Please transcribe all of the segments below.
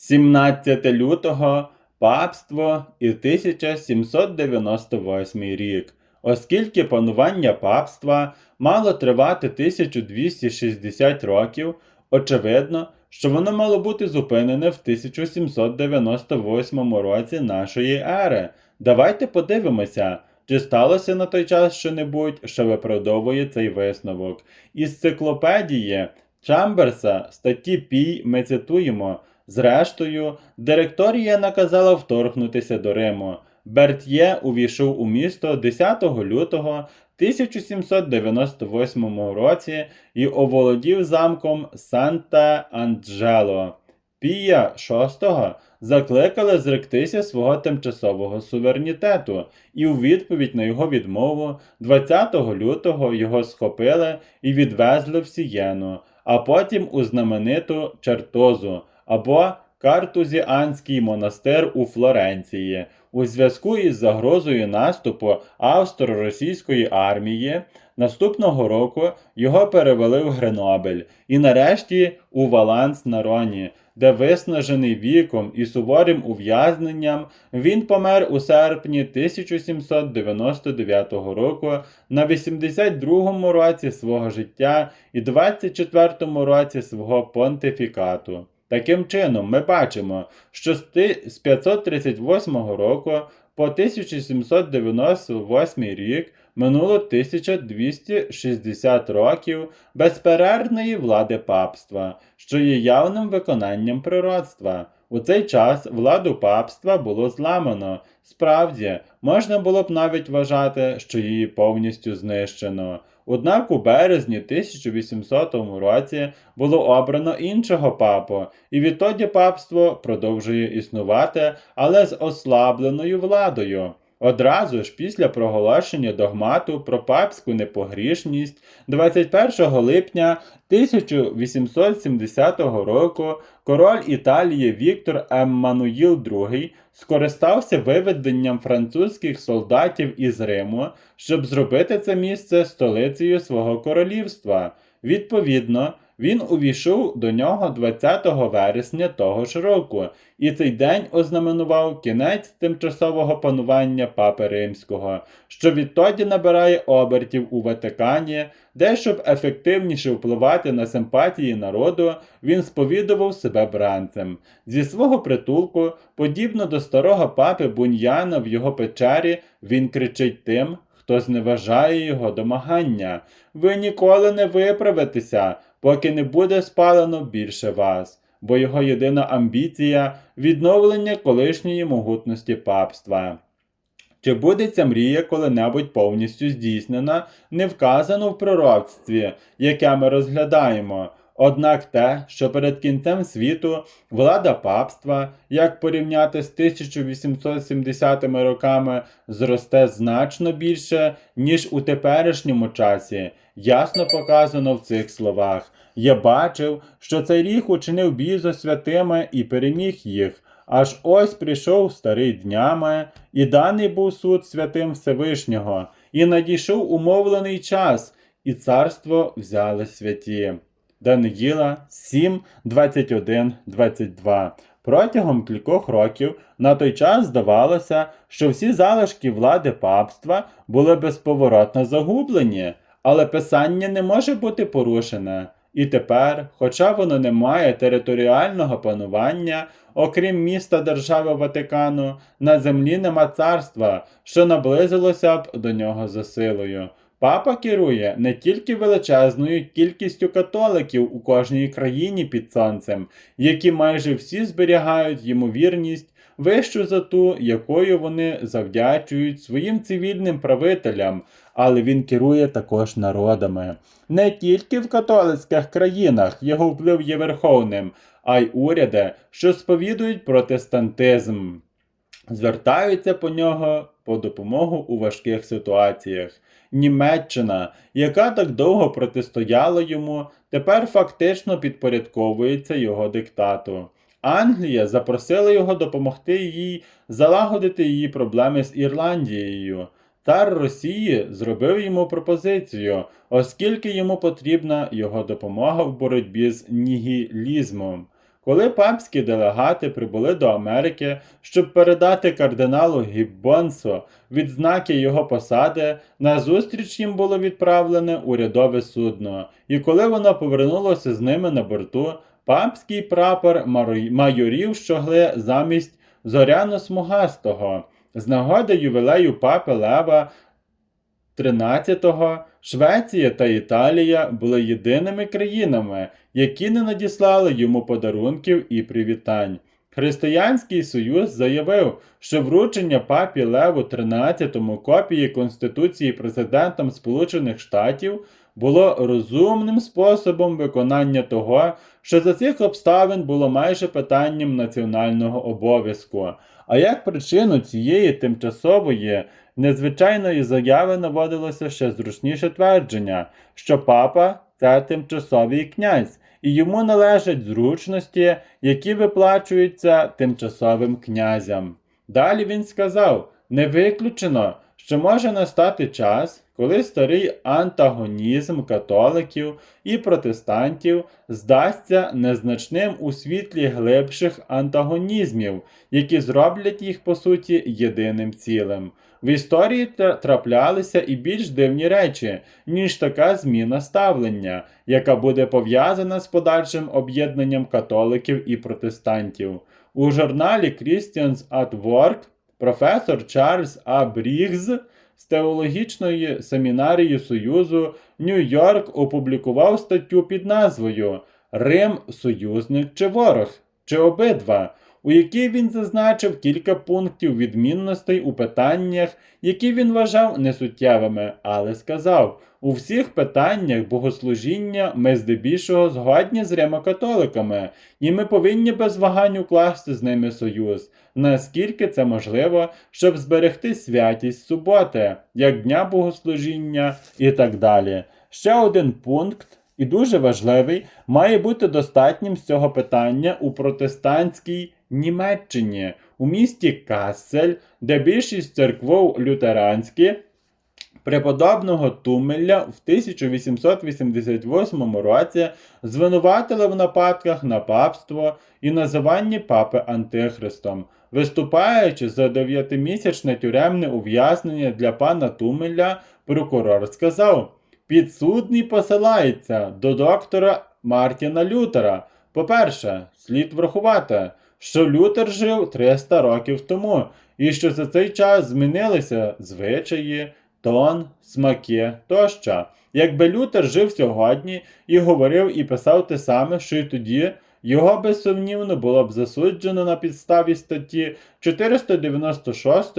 17 лютого папство і 1798 рік, оскільки панування папства мало тривати 1260 років, очевидно, що воно мало бути зупинене в 1798 році нашої ери. Давайте подивимося, чи сталося на той час що-небудь, що виправдовує цей висновок. Із циклопедії Чамберса статті Пій ми цитуємо. Зрештою, директорія наказала вторгнутися до Риму. Берт'є увійшов у місто 10 лютого 1798 році і оволодів замком Санта-Анджело. Пія VI закликали зректися свого тимчасового суверенітету, і у відповідь на його відмову 20 лютого його схопили і відвезли в Сієну, а потім у знамениту Чертозу або Картузіанський монастир у Флоренції. У зв'язку із загрозою наступу австро-російської армії наступного року його перевели в Гренобель і нарешті у Валанс на Роні, де виснажений віком і суворим ув'язненням він помер у серпні 1799 року на 82-му році свого життя і 24-му році свого понтифікату. Таким чином, ми бачимо, що з 538 року по 1798 рік минуло 1260 років безперервної влади папства, що є явним виконанням пророцтва. У цей час владу папства було зламано. Справді, можна було б навіть вважати, що її повністю знищено. Однак у березні 1800 році було обрано іншого папу, і відтоді папство продовжує існувати, але з ослабленою владою. Одразу ж після проголошення догмату про папську непогрішність 21 липня 1870 року король Італії Віктор Еммануїл II скористався виведенням французьких солдатів із Риму, щоб зробити це місце столицею свого королівства. Відповідно, він увійшов до нього 20 вересня того ж року, і цей день ознаменував кінець тимчасового панування Папи Римського, що відтоді набирає обертів у Ватикані, де, щоб ефективніше впливати на симпатії народу, він сповідував себе бранцем. Зі свого притулку, подібно до старого папи Буньяна в його печері, він кричить тим, хто зневажає його домагання. Ви ніколи не виправитеся, поки не буде спалено більше вас, бо його єдина амбіція відновлення колишньої могутності папства. Чи буде ця мрія коли-небудь повністю здійснена, не вказано в пророцтві, яке ми розглядаємо. Однак те, що перед кінцем світу влада папства, як порівняти з 1870 роками, зросте значно більше, ніж у теперішньому часі, ясно показано в цих словах. Я бачив, що цей рік учинив бій святими і переміг їх. Аж ось прийшов старий днями, і даний був суд святим Всевишнього, і надійшов умовлений час, і царство взяли святі. Даниїла 7, 21, 22. Протягом кількох років на той час здавалося, що всі залишки влади папства були безповоротно загублені, але писання не може бути порушене. І тепер, хоча воно не має територіального панування, окрім міста держави Ватикану, на землі нема царства, що наблизилося б до нього за силою. Папа керує не тільки величезною кількістю католиків у кожній країні під сонцем, які майже всі зберігають йому вірність вищу за ту, якою вони завдячують своїм цивільним правителям, але він керує також народами. Не тільки в католицьких країнах його вплив є верховним, а й уряди, що сповідують протестантизм звертаються по нього по допомогу у важких ситуаціях. Німеччина, яка так довго протистояла йому, тепер фактично підпорядковується його диктату. Англія запросила його допомогти їй залагодити її проблеми з Ірландією. Цар Росії зробив йому пропозицію, оскільки йому потрібна його допомога в боротьбі з нігілізмом. Коли папські делегати прибули до Америки, щоб передати кардиналу Гіббонсу відзнаки його посади, на зустріч їм було відправлене урядове судно, і коли воно повернулося з ними на борту, папський прапор майорів щогли замість зоряно-смугастого. З нагоди ювілею папи Лева 13-го Швеція та Італія були єдиними країнами, які не надіслали йому подарунків і привітань. Християнський Союз заявив, що вручення папі Леву 13 копії Конституції президентом Сполучених Штатів було розумним способом виконання того, що за цих обставин було майже питанням національного обов'язку. А як причину цієї тимчасової незвичайної заяви наводилося ще зручніше твердження, що папа це тимчасовий князь, і йому належать зручності, які виплачуються тимчасовим князям. Далі він сказав: не виключено, що може настати час, коли старий антагонізм католиків і протестантів здасться незначним у світлі глибших антагонізмів, які зроблять їх по суті єдиним цілим. В історії траплялися і більш дивні речі, ніж така зміна ставлення, яка буде пов'язана з подальшим об'єднанням католиків і протестантів. У журналі Christians at Work професор Чарльз А. Брігз з теологічної семінарії Союзу Нью-Йорк опублікував статтю під назвою Рим союзник чи ворог, чи обидва, у якій він зазначив кілька пунктів відмінностей у питаннях, які він вважав несуттєвими, але сказав: у всіх питаннях богослужіння ми здебільшого згодні з римокатоликами, і ми повинні без вагань укласти з ними союз, наскільки це можливо, щоб зберегти святість суботи, як дня богослужіння і так далі. Ще один пункт. І дуже важливий, має бути достатнім з цього питання у протестантській Німеччині, у місті Кассель, де більшість церков лютеранські, преподобного Тумеля в 1888 році звинуватили в нападках на папство і називанні папи Антихристом. Виступаючи за дев'ятимісячне тюремне ув'язнення для пана Тумеля, прокурор сказав: підсудний посилається до доктора Мартіна Лютера. По-перше, слід врахувати, що Лютер жив 300 років тому, і що за цей час змінилися звичаї, тон, смаки тощо. Якби Лютер жив сьогодні і говорив і писав те саме, що й тоді, його безсумнівно було б засуджено на підставі статті 496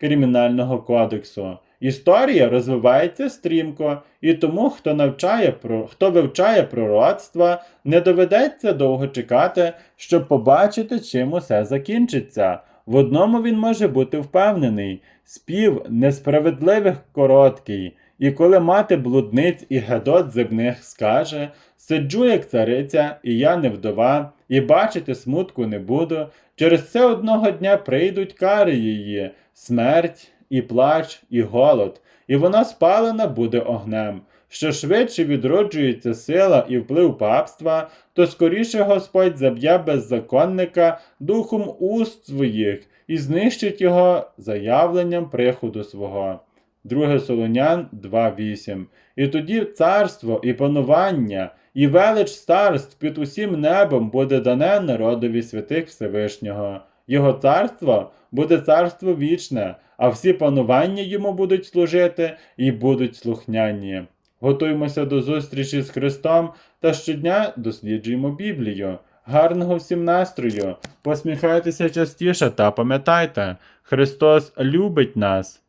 Кримінального кодексу. Історія розвивається стрімко, і тому, хто навчає про хто вивчає пророцтва, не доведеться довго чекати, щоб побачити, чим усе закінчиться. В одному він може бути впевнений: спів несправедливих короткий, і коли мати блудниць і гедот земних скаже: Сиджу, як цариця, і я не вдова, і бачити смутку не буду. Через це одного дня прийдуть кари її, смерть, і плач, і голод, і вона спалена буде огнем. Що швидше відроджується сила і вплив папства, то скоріше Господь заб'є беззаконника духом уст своїх і знищить його заявленням приходу свого. 2 Солонян 2.8. І тоді царство і панування, і велич царств під усім небом буде дане народові святих Всевишнього. Його царство буде царство вічне, а всі панування йому будуть служити і будуть слухняні. Готуємося до зустрічі з Христом та щодня досліджуємо Біблію. Гарного всім настрою! Посміхайтеся частіше та пам'ятайте, Христос любить нас.